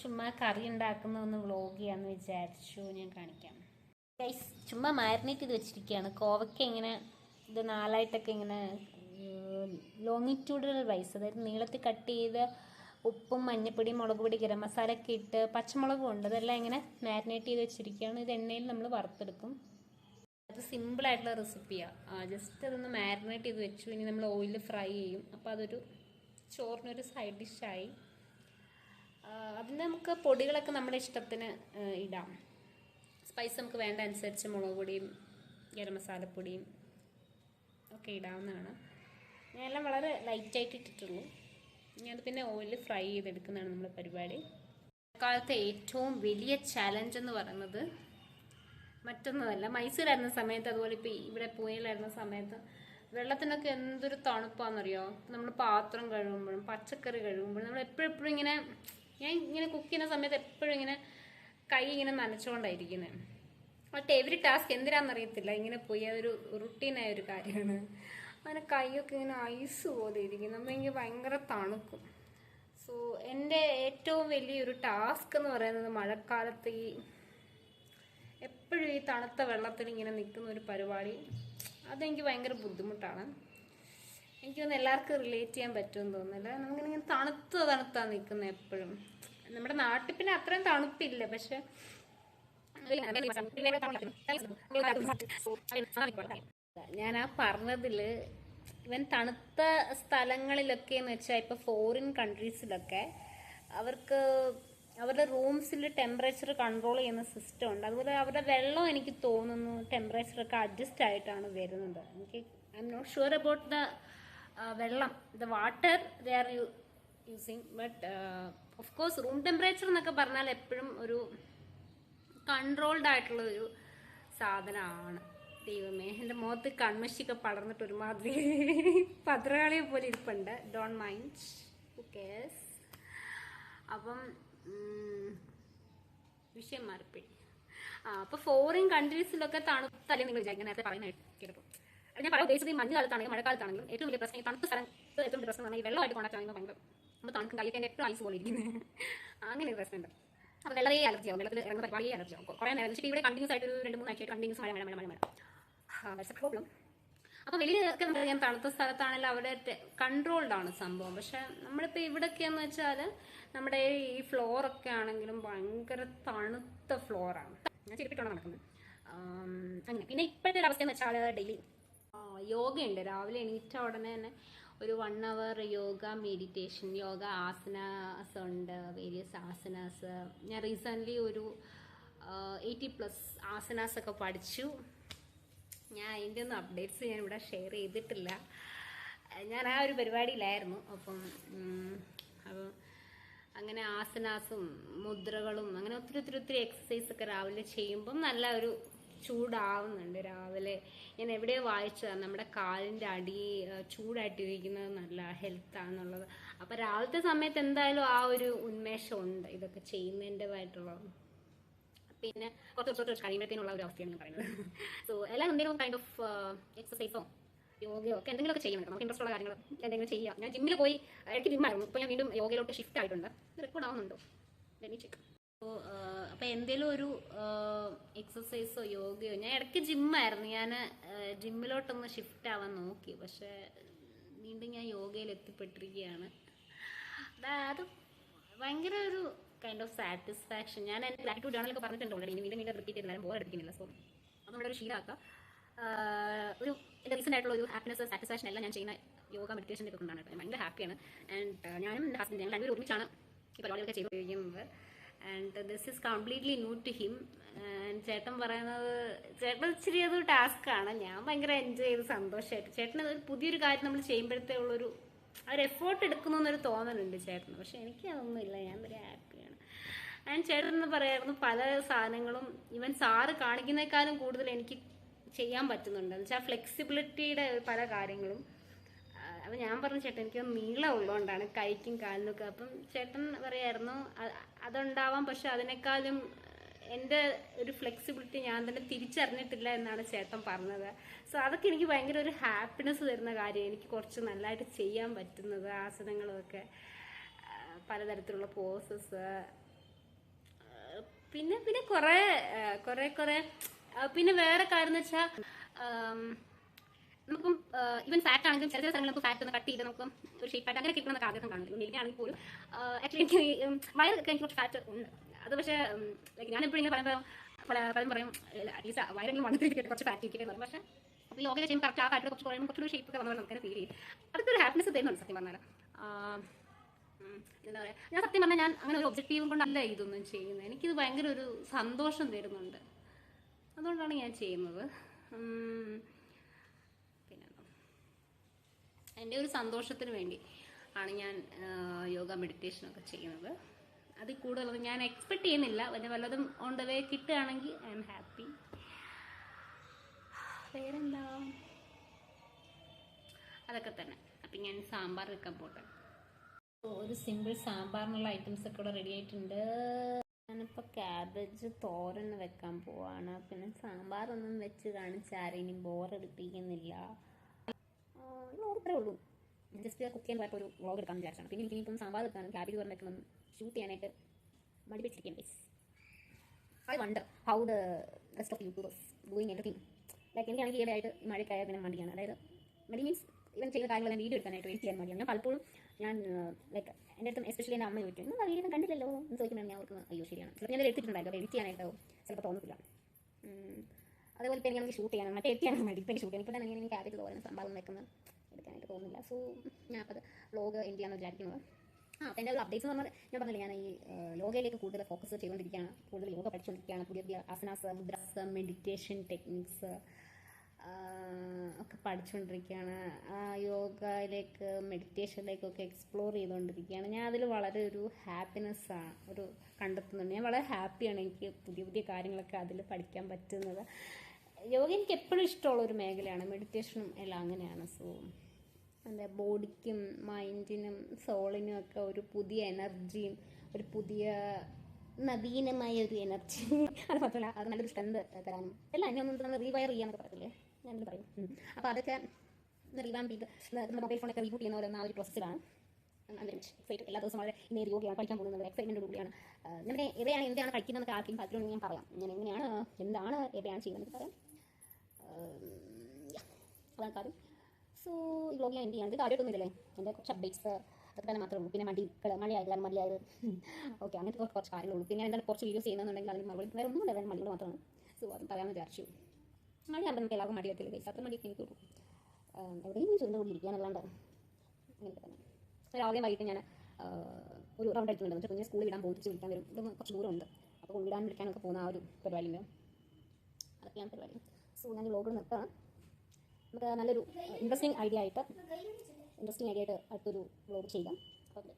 ചുമ്മാ കറി ഉണ്ടാക്കുന്ന ഒന്ന് വ്ലോഗ് ചെയ്യാന്ന് വിചാരിച്ചു ഞാൻ കാണിക്കാം. ഗൈസ് ചുമ്മാ മാരിനേറ്റ് ചെയ്ത് വെച്ചിരിക്കുകയാണ് കോവയ്ക്ക ഇങ്ങനെ ഇത് നാലായിട്ടൊക്കെ ഇങ്ങനെ ലോങ്ങിറ്റ്യൂഡൽ വൈസ് അതായത് നീളത്തിൽ കട്ട് ചെയ്ത് ഉപ്പും മഞ്ഞപ്പൊടി മുളക് പൊടി ഗരം മസാല ഒക്കെ ഇട്ട് പച്ചമുളകും ഉണ്ട്. അതെല്ലാം ഇങ്ങനെ മാരിനേറ്റ് ചെയ്ത് വെച്ചിരിക്കുകയാണ് ഇത് എണ്ണയിൽ നമ്മൾ വറുത്തെടുക്കും. അത് സിമ്പിൾ ആയിട്ടുള്ള റെസിപ്പിയാണ് ജസ്റ്റ് അതൊന്ന് മാരിനേറ്റ് ചെയ്ത് വെച്ചു. ഇനി നമ്മൾ ഓയിൽ ഫ്രൈ ചെയ്യും. അപ്പോൾ അതൊരു ചോറിനൊരു സൈഡ് ഡിഷായി അതിന് നമുക്ക് പൊടികളൊക്കെ നമ്മുടെ ഇഷ്ടത്തിന് ഇടാം. സ്പൈസ് നമുക്ക് വേണ്ട അനുസരിച്ച് മുളക് പൊടിയും ഗരം മസാലപ്പൊടിയും ഒക്കെ ഇടാവുന്നതാണ്. ഞാൻ എല്ലാം വളരെ ലൈറ്റായിട്ട് ഇട്ടിട്ടുള്ളൂ. ഞാൻ അത് പിന്നെ ഓയിലിൽ ഫ്രൈ ചെയ്തെടുക്കുന്നതാണ് നമ്മുടെ പരിപാടി. കാലത്തെ ഏറ്റവും വലിയ ചലഞ്ച് എന്ന് പറയുന്നത് മറ്റൊന്നുമല്ല. മൈസൂരായിരുന്ന സമയത്ത് അതുപോലെ ഇപ്പോൾ ഇവിടെ പൂനെയിലായിരുന്ന സമയത്ത് വെള്ളത്തിനൊക്കെ എന്തൊരു തണുപ്പാണെന്നറിയോ നമ്മൾ പാത്രം കഴുകുമ്പോഴും പച്ചക്കറി കഴുകുമ്പോഴും നമ്മൾ എപ്പോഴെപ്പോഴും എപ്പോഴും ഇങ്ങനെ ഞാൻ ഇങ്ങനെ കുക്ക് ചെയ്യുന്ന സമയത്ത് എപ്പോഴും ഇങ്ങനെ കൈ ഇങ്ങനെ നനച്ചുകൊണ്ടായിരിക്കുന്നത് ബട്ട് എവറി ടാസ്ക് എന്തിനാണെന്നറിയത്തില്ല ഇങ്ങനെ പോയി അതൊരു റുട്ടീനായ ഒരു കാര്യമാണ്. അങ്ങനെ കൈയൊക്കെ ഇങ്ങനെ ഐസ് പോലെ ഇരിക്കും നമ്മൾ ഭയങ്കര തണുക്കും. സോ എന്റെ ഏറ്റവും വലിയൊരു ടാസ്ക് എന്ന് പറയുന്നത് മഴക്കാലത്ത് ഈ എപ്പോഴും ഈ തണുത്ത വെള്ളത്തിൽ ഇങ്ങനെ നിൽക്കുന്ന ഒരു പരിപാടി. അതെനിക്ക് ഭയങ്കര ബുദ്ധിമുട്ടാണ്. എനിക്ക് തോന്നുന്നു എല്ലാവർക്കും റിലേറ്റ് ചെയ്യാൻ പറ്റുമെന്ന് തോന്നുന്നില്ല. നമുക്കിങ്ങനെ തണുത്ത തണുത്താ നിൽക്കുന്നത് എപ്പോഴും. നമ്മുടെ നാട്ടിൽ പിന്നെ അത്രയും തണുപ്പില്ല പക്ഷെ ഞാൻ ആ പറഞ്ഞതിൽ ഇവൻ തണുത്ത സ്ഥലങ്ങളിലൊക്കെ എന്ന് വെച്ചാൽ ഇപ്പോൾ ഫോറിൻ കൺട്രീസിലൊക്കെ അവർക്ക് അവരുടെ റൂംസിൽ ടെമ്പറേച്ചർ കൺട്രോൾ ചെയ്യുന്ന സിസ്റ്റം ഉണ്ട്. അതുപോലെ അവരുടെ വെള്ളം എനിക്ക് തോന്നുന്നു ടെമ്പറേച്ചറൊക്കെ അഡ്ജസ്റ്റ് ആയിട്ടാണ് വരുന്നത്. എനിക്ക് I'm not sure about the വെള്ളം. The water they are you using but of course room temperature എന്നൊക്കെ പറഞ്ഞാൽ എപ്പോഴും ഒരു കൺട്രോൾഡ് ആയിട്ടുള്ള ഒരു സാധനമാണ്. ദൈവമേ എന്റെ മുഖത്ത് കൺമശിയൊക്കെ പടർന്നിട്ട് ഒരുമാതിരി പത്രകാളിയെ പോലെ ഇരിപ്പുണ്ട്. ഡോൺ മൈൻഡ് കേസ് അപ്പം വിഷയം മാറിപ്പോയി. ആ അപ്പോൾ ഫോറിൻ കൺട്രീസിലൊക്കെ തണുത്തല്ലേ നിങ്ങൾ വിചാരിക്കുന്നത് നേരത്തെ പറയുന്ന കേട്ടപ്പോൾ ഞാൻ പറയാൻ ഉദ്ദേശിച്ചത് ഈ മഞ്ഞുകാലത്താണെങ്കിലും മഴക്കാലത്താണെങ്കിലും ഏറ്റവും വലിയ പ്രശ്നം ഈ തണുത്ത സ്ഥലത്ത് ഏറ്റവും വലിയ പ്രശ്നം ഈ വെള്ളമായിട്ട് കോൺടാക്ട് ആണെങ്കിൽ ഭയങ്കര നമ്മൾ തണുക്കും കഴിക്കാൻ ഏറ്റവും ഐസ് പോലെ ഇരിക്കുന്നത്. അങ്ങനെ ഒരു പ്രശ്നമുണ്ട്. അപ്പോൾ വെള്ളമേ അലർജി ആവും. വെള്ളത്തിൽ ഇറങ്ങുന്ന പരിപാടിയെ അലർജി ആവും. കുറേ നേരം വെച്ചിട്ട് ഇവിടെ കണ്ടിന്യൂസ് ആയിട്ട് ഒരു രണ്ട് മൂന്ന് ആഴ്ചയായിട്ട് കണ്ടിന്യൂസ് മഴ മഴ മഴ മഴ മഴ. ദാറ്റ്സ് പ്രോബ്ലം അപ്പോൾ വെളിയിലൊക്കെ ഞാൻ തണുത്ത സ്ഥലത്താണെങ്കിൽ അവിടെ കൺട്രോൾഡ് ആണ് സംഭവം. പക്ഷെ നമ്മളിപ്പോൾ ഇവിടെയൊക്കെയെന്ന് വെച്ചാൽ നമ്മുടെ ഈ ഫ്ലോറൊക്കെ ആണെങ്കിലും ഭയങ്കര തണുത്ത ഫ്ലോറാണ് ഞാൻ ചെരുപ്പിട്ടാണ് നടക്കുന്നത്. അങ്ങനെ. പിന്നെ ഇപ്പോഴത്തെ ഒരു അവസ്ഥ എന്ന് വെച്ചാൽ ഡെയിലി യോഗയുണ്ട്. രാവിലെ എണീറ്റ ഉടനെ തന്നെ ഒരു one hour yoga meditation yoga asanas ഉണ്ട് വേരിയസ് ആസനാസ് ഞാൻ റീസെന്റ്ലി ഒരു എയ്റ്റി പ്ലസ് ആസനാസ് ഒക്കെ പഠിച്ചു. ഞാൻ അതിന്റെ ഒന്നും അപ്ഡേറ്റ്സ് ഞാൻ ഇവിടെ ഷെയർ ചെയ്തിട്ടില്ല. ഞാൻ ആ ഒരു പരിപാടിയിലായിരുന്നു. അപ്പം അപ്പം അങ്ങനെ ആസനാസും മുദ്രകളും അങ്ങനെ ഒത്തിരി ഒത്തിരി ഒത്തിരി എക്സസൈസ് ഒക്കെ രാവിലെ ചെയ്യുമ്പം നല്ല ഒരു ചൂടാവുന്നുണ്ട് രാവിലെ. ഞാൻ എവിടെയോ വായിച്ചതാണ് നമ്മുടെ കാലിന്റെ അടി ചൂടായിട്ടിരിക്കുന്നത് നല്ല ഹെൽത്ത് ഹെൽത്താണെന്നുള്ളത് അപ്പം രാവിലത്തെ സമയത്ത് എന്തായാലും ആ ഒരു ഉന്മേഷം ഉണ്ട് ഇതൊക്കെ ചെയ്യുന്നതിന്റെതായിട്ടുള്ള പിന്നെ കുറച്ച് ദിവസം കഴിയുമ്പോഴത്തേനുള്ള ഒരു അവസ്ഥയാണ് ഞാൻ പറയുന്നത്. സോ എല്ലാം എന്തെങ്കിലും കൈൻഡ് ഓഫ് എക്സസൈസോ യോഗയോ ഒക്കെ എന്തെങ്കിലുമൊക്കെ ചെയ്യണം. നമുക്ക് ഇൻട്രസ്റ്റ് ഉള്ള കാര്യങ്ങൾ എന്തെങ്കിലും ചെയ്യാം. ഞാൻ ജിമ്മിൽ പോയി ഇടയ്ക്ക് ജിമ്മായിരുന്നു ഇപ്പോൾ ഞാൻ വീണ്ടും യോഗയിലോട്ട് ഷിഫ്റ്റ് ആയിട്ടുണ്ട്. റെക്കോർഡ് ആവുന്നുണ്ടോ? ചെക്ക് അപ്പോൾ അപ്പോൾ എന്തെങ്കിലും ഒരു എക്സസൈസോ യോഗയോ? ഞാൻ ഇടയ്ക്ക് ജിമ്മായിരുന്നു ഞാൻ ജിമ്മിലോട്ടൊന്ന് ഷിഫ്റ്റ് ആവാൻ നോക്കി. പക്ഷേ വീണ്ടും ഞാൻ യോഗയിൽ എത്തിപ്പെട്ടിരിക്കുകയാണ്. അത് ഭയങ്കര ഒരു കൈൻഡ് ഓഫ് സാറ്റിസ്ഫാക്ഷൻ ഞാൻ എന്റെ ഗ്രാറ്റിറ്റ്യൂഡ് ജേണലൊക്കെ പറഞ്ഞിട്ടുണ്ട് ഓൾറെഡി വീണ്ടും വീണ്ടും റിപ്പീറ്റ് ചെയ്തില്ല ബോർ സോ അത് നമ്മുടെ ഒരു ശീലമാക്കുക ആഹ് ഒരു എന്റെ റീസെന്റ് ആയിട്ടുള്ള ഒരു ഹാപ്പിനെസ് സാറ്റിസ്ഫാക്ഷൻ എല്ലാം ഞാൻ ചെയ്യുന്ന യോഗ മെഡിറ്റേഷന്റെ ഒക്കെ കൊണ്ടാണ് കേട്ടോ. ഭയങ്കര ഹാപ്പിയാണ് ആൻഡ് ഞാനും എന്റെ ഹസ്ബൻഡ് ഞങ്ങൾ രണ്ടുപേരും ഒരുമിച്ചാണ് ഈ പരിപാടികളൊക്കെ ചെയ്തുകൊണ്ടിരിക്കുന്നത്. And this is completely new to him ചേട്ടൻ പറയുന്നത് ചേട്ടൻ ഇച്ചിരി അത് ടാസ്ക്കാണ് ഞാൻ ഭയങ്കര എൻജോയ് ചെയ്ത് സന്തോഷമായിട്ട്. ചേട്ടന് ഒരു പുതിയൊരു കാര്യം നമ്മൾ ചെയ്യുമ്പോഴത്തേ ആ ഒരു എഫേർട്ട് എടുക്കുന്നു എന്നൊരു തോന്നലുണ്ട് ചേട്ടന്. പക്ഷെ എനിക്ക് അതൊന്നുമില്ല ഞാൻ ഒരു ഹാപ്പിയാണ് ആൻഡ് ചേട്ടൻ എന്ന് പറയായിരുന്നു പല സാധനങ്ങളും ഇവൻ സാറ് കാണിക്കുന്നേക്കാളും കൂടുതൽ എനിക്ക് ചെയ്യാൻ പറ്റുന്നുണ്ട്. എന്ന് വെച്ചാൽ ഫ്ലെക്സിബിലിറ്റിയുടെ പല കാര്യങ്ങളും. അപ്പം ഞാൻ പറഞ്ഞു ചേട്ടൻ എനിക്ക് നീളം ഉള്ളതുകൊണ്ടാണ് കൈക്കും കാലിനും ഒക്കെ അപ്പം ചേട്ടൻ പറയായിരുന്നു "അ- അതുണ്ടാവാം പക്ഷെ അതിനേക്കാളും എന്റെ ഒരു ഫ്ലെക്സിബിലിറ്റി ഞാൻ തന്നെ തിരിച്ചറിഞ്ഞിട്ടില്ല എന്നാണ് ചേട്ടൻ പറഞ്ഞത്. സോ അതൊക്കെ എനിക്ക് ഭയങ്കര ഒരു ഹാപ്പിനെസ് തരുന്ന കാര്യം. എനിക്ക് കുറച്ച് നല്ലതായിട്ട് ചെയ്യാൻ പറ്റുന്നത് ആസനങ്ങളൊക്കെ പലതരത്തിലുള്ള പോസസ് പിന്നെ പിന്നെ കുറേ കുറേ കുറേ പിന്നെ വേറെ കാര്യം എന്ന് വെച്ചാൽ നമുക്കും ഇവൻ ഫാറ്റ് ആണെങ്കിലും ചില ചില സ്ഥലങ്ങളിൽ നമുക്ക് ഫാറ്റ് ഒന്ന് കട്ട് ചെയ്ത് നമുക്ക് ഒരു ഷേപ്പ് ആയിട്ട് അങ്ങനെ കിട്ടണമെന്നൊക്കെ ആഗ്രഹം കാണില്ല എനിക്കാണെങ്കിൽ പോലും ആക്ച്വലി എനിക്ക് വയറൊക്കെ എനിക്ക് കുറച്ച് ഫാറ്റ് ഉണ്ട്. അത് പക്ഷേ ലൈക്ക് ഞാനിപ്പോഴും ഇങ്ങനെ പറയുമ്പോൾ പല പലരും പറയും അറ്റ്ലീസ്റ്റ് വയറെങ്കിലും വന്നിട്ട് കുറച്ച് ഫാറ്റ് ഇരിക്കട്ടെ പറയും. പക്ഷേ അപ്പോൾ യോഗ ചെയ്യുമ്പോൾ കറക്റ്റ് ആ ഫാറ്റ് കുറച്ച് കുറയുമ്പോൾ കുറച്ചൊരു ഷേപ്പ് ഒക്കെ വന്നാൽ നമുക്ക് ഫീൽ ചെയ്യും. അടുത്തൊരു ഹാപ്പിനെസ് തരുന്നുണ്ട് സത്യം പറഞ്ഞാൽ എന്താ പറയുക ഞാൻ സത്യം പറഞ്ഞാൽ ഞാൻ അങ്ങനെ ഒരു ഒബ്ജക്റ്റീവും കൊണ്ടല്ല ഇതൊന്നും ചെയ്യുന്നത്. എനിക്കിത് ഭയങ്കര ഒരു സന്തോഷം തരുന്നുണ്ട്. അതുകൊണ്ടാണ് ഞാൻ ചെയ്യുന്നത്. എന്റെ ഒരു സന്തോഷത്തിന് വേണ്ടി ആണ് ഞാൻ യോഗ മെഡിറ്റേഷനൊക്കെ ചെയ്യുന്നത്. അതിൽ കൂടുതലൊന്നും ഞാൻ എക്സ്പെക്ട് ചെയ്യുന്നില്ല. പിന്നെ വല്ലതും ഓൺ ദ വേ കിട്ടുകയാണെങ്കിൽ ഐ എം ഹാപ്പി വേറെന്താ? അതൊക്കെ തന്നെ. അപ്പം ഞാൻ സാമ്പാർ വെക്കാൻ പോട്ടെ. ഒരു സിമ്പിൾ സാമ്പാറിനുള്ള ഐറ്റംസ് ഒക്കെ ഇവിടെ റെഡി ആയിട്ടുണ്ട്. ഞാനിപ്പോൾ ക്യാബേജ് തോരൻ വെക്കാൻ പോവാണ്. പിന്നെ സാമ്പാറൊന്നും വെച്ച് കാണിച്ചാരെയും ബോറടിപ്പിക്കുന്നില്ല ഓർത്തേ ഉള്ളൂ. ജസ്റ്റ് കുക്ക് ചെയ്യാൻ പോയപ്പോൾ ഒരു വ്ളോഗ് എടുക്കാൻ വിചാരിച്ചാണ്. പിന്നെ എനിക്ക് ഇനിയിപ്പം സാമ്പാർ എടുക്കാനും ക്യാബേജ് തോരൻ ഒന്ന് ഷൂട്ട് ചെയ്യാനായിട്ട് മടി please I wonder how the rest of YouTubers doing everything like എനിക്കാണെങ്കിൽ ഈയിടെയായിട്ട് മഴ മഴയ്ക്കായ പിന്നെ മടിയാണ്. അതായത് മടി മീൻസ് ഇവൻ ചെയ്ത കാര്യങ്ങളെല്ലാം വീഡിയോ എടുക്കാനായിട്ട് വെയിറ്റ് ചെയ്യാൻ മടിയാണ്. ഞാൻ പലപ്പോഴും ഞാൻ ലൈക്ക് എന്റെ അടുത്തും എസ്പെഷ്യലി എന്റെ അമ്മ ചോദിക്കും നിങ്ങൾ വീഡിയോ കണ്ടില്ലല്ലോ എന്ന് ചോദിക്കുന്നത് ഞാൻ ഓർക്കുന്നത് അയ്യോ ശരിയാണ്. ചിലപ്പോൾ ഞാൻ എടുത്തിട്ടുണ്ടായിരുന്നു എഡിറ്റ് ചെയ്യാനായിട്ടോ ചിലപ്പോൾ തോന്നത്തില്ല. അതുപോലെ അതേപോലെ നമുക്ക് ഷൂട്ട് ചെയ്യാനും മറ്റേ ചെയ്യാനും മടി ഇപ്പോൾ ഷൂട്ട് ചെയ്യാൻ ഇപ്പോൾ തന്നെ എനിക്ക് ക്യാബേജ് തോന്നുന്ന സംഭവം വെക്കുന്നത് എടുക്കാനായിട്ട് തോന്നുന്നില്ല സോ ഞാൻ അപ്പോൾ അത് വ്ളോഗ് എൻഡ് ചെയ്യാമെന്ന് വിചാരിക്കുന്നത്? ആ അപ്പോൾ എന്റെ അപ്ഡേറ്റ്സ് എന്ന് പറഞ്ഞാൽ ഞാൻ പറഞ്ഞില്ല ഞാൻ ഈ യോഗയിലേക്ക് കൂടുതൽ ഫോക്കസ് ചെയ്തുകൊണ്ടിരിക്കുകയാണ് കൂടുതൽ യോഗ പഠിച്ചുകൊണ്ടിരിക്കുകയാണ് പുതിയ പുതിയ ആസനാസ് മുദ്രാസ് മെഡിറ്റേഷൻ ടെക്നിക്സ് ഒക്കെ പഠിച്ചുകൊണ്ടിരിക്കുകയാണ് യോഗയിലേക്ക് മെഡിറ്റേഷനിലേക്കൊക്കെ എക്സ്പ്ലോർ ചെയ്തുകൊണ്ടിരിക്കുകയാണ് ഞാൻ അതിൽ വളരെ ഒരു ഹാപ്പിനെസ്സാണ് ഒരു കണ്ടെത്തുന്നുണ്ട്. ഞാൻ വളരെ ഹാപ്പിയാണ് എനിക്ക് പുതിയ പുതിയ കാര്യങ്ങളൊക്കെ അതിൽ പഠിക്കാൻ പറ്റുന്നത്. യോഗ എനിക്ക് എപ്പോഴും ഇഷ്ടമുള്ള ഒരു മേഖലയാണ്. മെഡിറ്റേഷനും എല്ലാം അങ്ങനെയാണ്. സോ എന്താ ബോഡിക്കും മൈൻഡിനും സോളിനും ഒക്കെ ഒരു പുതിയ എനർജിയും ഒരു പുതിയ നവീനമായ ഒരു എനർജി. അത് മാത്രമല്ല അത് നല്ലൊരു സ്ട്രെങ്ത് തരാനും. എല്ലാം എന്നെ ഒന്നും റീവയർ ചെയ്യാന്നൊക്കെ പറയത്തില്ലേ? ഞാനിത് പറയും. അപ്പോൾ അതൊക്കെ റീവാം ചെയ്ത് നമ്മുടെ മൊബൈൽ ഫോണൊക്കെ റീബൂട്ട് ചെയ്യുന്ന പോലെ ആ ഒരു പ്രോസസ്സിലാണ് എക്സൈറ്റ് എല്ലാ ദിവസവും വളരെ ഇനി യോഗയാണ് പഠിക്കാൻ പോകുന്നത്. എക്സൈറ്റ്മെന്റോട് കൂടിയാണ്. ഞാൻ എവിടെയാണ് എന്താണ് കഴിക്കുന്നതെന്നൊക്കെ ആർക്കും താല്പര്യം ഞാൻ പറയാം. ഞാൻ എങ്ങനെയാണ് എന്താണ് എവിടെയാണ് ചെയ്യുന്നത് പറയാം. അതാണ് കാര്യം. സോ ഈ വ്ലോഗ് ഞാൻ എന്ത് ചെയ്യാണ് ഇത് കാര്യമൊന്നുമില്ലല്ലേ എന്റെ കുറച്ച് അപ്ഡേറ്റ്സ് അതൊക്കെ തന്നെ മാത്രമേ ഉള്ളൂ. പിന്നെ മടികൾ മഴയായാലും മടിയായത് ഓക്കെ അങ്ങനത്തെ കുറച്ച് കാര്യങ്ങളുള്ളൂ പിന്നെ എന്താണ് കുറച്ച് വീഡിയോസ് ചെയ്യുന്നുണ്ടെങ്കിൽ അതിന് മറുപടി വേറെ ഒന്നും വേറെ മടികൾ മാത്രമാണ് സോ അത് പറയാമെന്ന് വിചാരിച്ചു. മഴയാകുമ്പോൾ നമുക്ക് എല്ലാവർക്കും മടിയത്തില്ല കേസ് അത്ര മടി എനിക്ക് ആഹ് എവിടെയും ചുരുണ്ട കൂടി ഇരിക്കാനല്ലാണ്ട് അങ്ങനെയൊക്കെ തന്നെ. രാവിലെ വൈകിട്ട് ഞാൻ ഒരു റൗണ്ട് അടിക്കുന്നുണ്ട് എന്നിട്ട് കുഞ്ഞ് സ്കൂളിൽ വിടാൻ പോയി വിളിക്കാൻ വരും. ഇത് കുറച്ച് ദൂരമുണ്ട്. അപ്പോൾ വിടാൻ വിളിക്കാനൊക്കെ പോകുന്ന ആ ഒരു പരിപാടിയുണ്ട്. അതൊക്കെയാണ് പരിപാടി. സോ ഞാൻ വ്ലോഗ് നിർത്താം നമുക്ക് നല്ലൊരു ഇൻട്രസ്റ്റിംഗ് ഐഡിയ ആയിട്ട് ഇൻട്രസ്റ്റിംഗ് ഐഡിയ ആയിട്ട് അടുത്തൊരു ചെയ്യാം. ഓക്കെ.